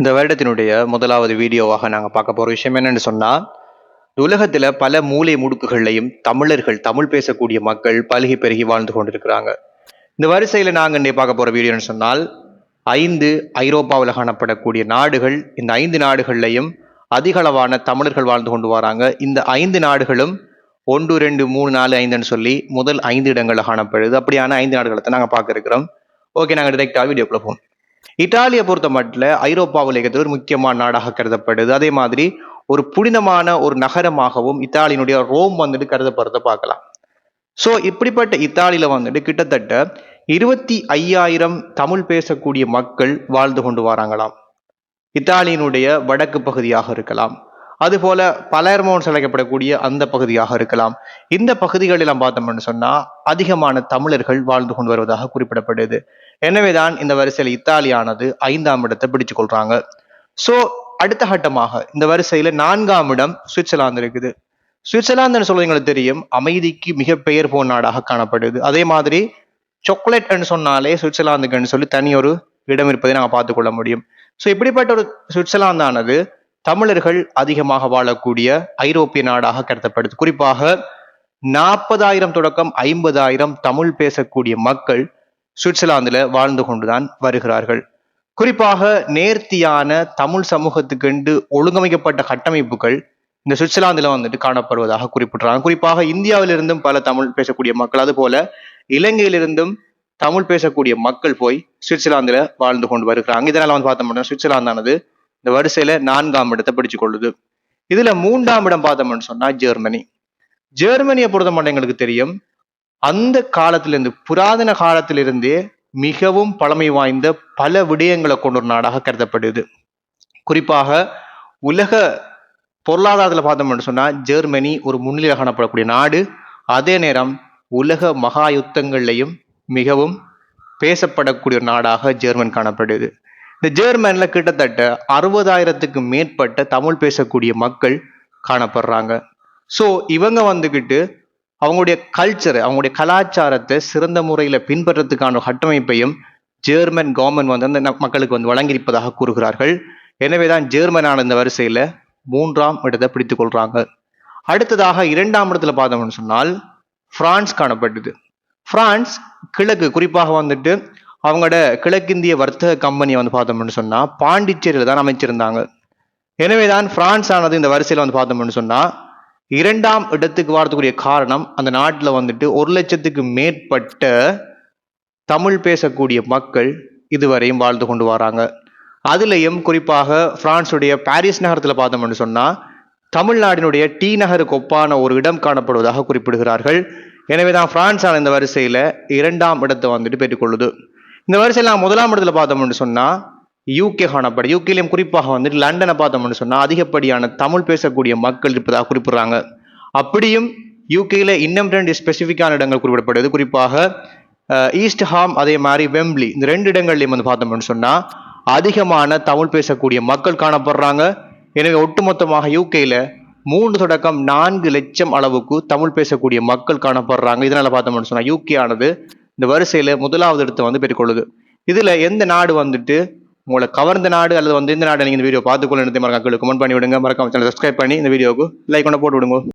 இந்த வருடத்தினுடைய முதலாவது வீடியோவாக நாங்கள் பார்க்க போகிற விஷயம் என்னன்னு சொன்னால் உலகத்தில் பல மூலை முடுக்குகள்லையும் தமிழர்கள் தமிழ் பேசக்கூடிய மக்கள் பழகி பெருகி வாழ்ந்து கொண்டிருக்கிறாங்க. இந்த வரிசையில் நாங்கள் இன்றைய பார்க்க போகிற வீடியோன்னு சொன்னால் ஐந்து ஐரோப்பாவில் காணப்படக்கூடிய நாடுகள் இந்த ஐந்து நாடுகள்லையும் அதிகளவான தமிழர்கள் வாழ்ந்து கொண்டு வராங்க. இந்த ஐந்து நாடுகளும் ஒன்று ரெண்டு மூணு நாலு ஐந்துன்னு சொல்லி முதல் ஐந்து இடங்களில் காணப்படுது. அப்படியான ஐந்து நாடுகளை தான் நாங்கள் பார்க்க இருக்கிறோம். ஓகே நாங்கள் டிரெக்டாக வீடியோக்குள்ளே போவோம். இத்தாலியை பொறுத்த மட்டும் ஐரோப்பாவில் உலகத்தில் ஒரு முக்கியமான நாடாக கருதப்படுது. அதே மாதிரி ஒரு புனிதமான ஒரு நகரமாகவும் இத்தாலியினுடைய ரோம் வந்துட்டு கருதப்படுறத பார்க்கலாம். ஸோ இப்படிப்பட்ட இத்தாலியில வந்துட்டு கிட்டத்தட்ட இருபத்தி ஐயாயிரம் தமிழ் பேசக்கூடிய மக்கள் வாழ்ந்து கொண்டு வராங்களாம். இத்தாலியினுடைய வடக்கு பகுதியாக இருக்கலாம். அதுபோல பலர்மோன் அழைக்கப்படக்கூடிய அந்த பகுதியாக இருக்கலாம். இந்த பகுதிகளெல்லாம் பார்த்தோம்னு சொன்னா அதிகமான தமிழர்கள் வாழ்ந்து கொண்டு வருவதாக குறிப்பிடப்படுது. எனவேதான் இந்த வரிசையில் இத்தாலியானது ஐந்தாம் இடத்தை பிடிச்சு கொள்றாங்க. சோ அடுத்த கட்டமாக இந்த வரிசையில நான்காம் இடம் சுவிட்சர்லாந்து இருக்குது. சுவிட்சர்லாந்துன்னு சொல்றது எங்களுக்கு தெரியும்? அமைதிக்கு மிக பெயர் போன நாடாக காணப்படுது. அதே மாதிரி சாக்லேட்னு சொன்னாலே சுவிட்சர்லாந்துக்குன்னு சொல்லி தனி ஒரு இடம் இருப்பதை நாங்கள் பார்த்து கொள்ள முடியும். ஸோ இப்படிப்பட்ட ஒரு சுவிட்சர்லாந்தானது தமிழர்கள் அதிகமாக வாழக்கூடிய ஐரோப்பிய நாடாக கருதப்படுது. குறிப்பாக நாற்பதாயிரம் தொடக்கம் ஐம்பதாயிரம் தமிழ் பேசக்கூடிய மக்கள் சுவிட்சர்லாந்துல வாழ்ந்து கொண்டுதான் வருகிறார்கள். குறிப்பாக நேர்த்தியான தமிழ் சமூகத்துக்கென்று ஒழுங்கமைக்கப்பட்ட கட்டமைப்புகள் இந்த சுவிட்சர்லாந்துல வந்துட்டு காணப்படுவதாக குறிப்பிடுறாங்க. குறிப்பாக இந்தியாவிலிருந்தும் பல தமிழ் பேசக்கூடிய மக்கள் அது போல இலங்கையிலிருந்தும் தமிழ் பேசக்கூடிய மக்கள் போய் சுவிட்சர்லாந்துல வாழ்ந்து கொண்டு வருகிறாங்க. இதனால வந்து பார்த்தோம்னா சுவிட்சர்லாந்தானது இந்த வரிசையில நான்காம் இடத்தை பிடிச்சு கொள்ளுது இதுல மூன்றாம் இடம் பார்த்தோம்னு சொன்னா ஜெர்மனி. ஜெர்மனியை பொறுத்த மட்டும் எங்களுக்கு தெரியும். அந்த காலத்திலிருந்து புராதன காலத்திலிருந்தே மிகவும் பழமை வாய்ந்த பல விடயங்களை கொண்ட ஒரு நாடாக கருதப்படுது. குறிப்பாக உலக பொருளாதாரத்தில் பார்த்தோம்னு சொன்னால் ஜெர்மனி ஒரு முன்னிலை காணப்படக்கூடிய நாடு. அதே நேரம் உலக மகா யுத்தங்கள்லையும் மிகவும் பேசப்படக்கூடிய ஒரு நாடாக ஜெர்மன் காணப்படுது. இந்த ஜெர்மனில் கிட்டத்தட்ட அறுபதாயிரத்துக்கு மேற்பட்ட தமிழ் பேசக்கூடிய மக்கள் காணப்படுறாங்க. ஸோ இவங்க வந்துக்கிட்டு அவங்களுடைய கல்ச்சரை அவங்களுடைய கலாச்சாரத்தை சிறந்த முறையில் பின்பற்றத்துக்கான கட்டமைப்பையும் ஜெர்மன் கவர்மெண்ட் வந்து அந்த மக்களுக்கு வந்து வழங்கியிருப்பதாக கூறுகிறார்கள். எனவே தான் ஜெர்மனான இந்த வரிசையில் மூன்றாம் இடத்தை பிடித்து கொள்கிறாங்க அடுத்ததாக இரண்டாம் இடத்துல பார்த்தோம்னு சொன்னால் பிரான்ஸ் காணப்பட்டது. பிரான்ஸ் கிழக்கு குறிப்பாக வந்துட்டு அவங்களோட கிழக்கிந்திய வர்த்தக கம்பெனியை வந்து பார்த்தோம்னு சொன்னால் பாண்டிச்சேரியில் தான் அமைச்சிருந்தாங்க. எனவே தான் பிரான்ஸ் ஆனது இந்த வரிசையில் வந்து பார்த்தோம்னு சொன்னால் இரண்டாம் இடத்துக்கு வரதுக்குரிய காரணம் அந்த நாட்டில் வந்துட்டு ஒரு லட்சத்துக்கு மேற்பட்ட தமிழ் பேசக்கூடிய மக்கள் இதுவரையும் வாழ்ந்து கொண்டு வராங்க. அதுலேயும் குறிப்பாக பிரான்ஸுடைய பாரிஸ் நகரத்தில் பார்த்தோம்னு சொன்னால் தமிழ்நாட்டினுடைய டி நகருக்கு ஒப்பான ஒரு இடம் காணப்படுவதாக குறிப்பிடுகிறார்கள். எனவே தான் பிரான்ஸான இந்த வரிசையில் இரண்டாம் இடத்தை வந்துட்டு பெற்றுக்கொள்ளுது. இந்த வரிசையில் நான் முதலாம் இடத்துல பார்த்தோம்னு சொன்னால் யூகே காணப்படும். யூகேலையும் குறிப்பாக வந்துட்டு லண்டனை பார்த்தோம்னு சொன்னால் அதிகப்படியான தமிழ் பேசக்கூடிய மக்கள் இருப்பதாக குறிப்பிடுறாங்க. அப்படியும் யூகேல இன்னும் ரெண்டு ஸ்பெசிஃபிக்கான இடங்கள் குறிப்பிடப்படுது. குறிப்பாக ஈஸ்ட் ஹாம் அதே மாதிரி வெம்ப்லி இந்த ரெண்டு இடங்கள்லையும் வந்து பார்த்தோம்னு சொன்னால் அதிகமான தமிழ் பேசக்கூடிய மக்கள் காணப்படுறாங்க. எனவே ஒட்டுமொத்தமாக யூகேல மூன்று தொடக்கம் நான்கு லட்சம் அளவுக்கு தமிழ் பேசக்கூடிய மக்கள் காணப்படுறாங்க. இதனால பார்த்தோம்னு சொன்னால் யூகே ஆனது இந்த வரிசையில முதலாவது இடத்தை வந்து பெற்றுக்கொள்ளுது. இதுல எந்த நாடு வந்துட்டு உங்களை கவர்ந்த நாடு அல்லது வந்து இந்த நாடு நீங்கள் இந்த வீடியோ பார்த்துக்கொள்ள மறக்காம கமெண்ட் பண்ணி விடுங்க. மறக்காம சேனல் சப்ஸ்கிரைப் பண்ணி இந்த வீடியோவுக்கு லைக் கொண்டு போட்டு விடுங்க.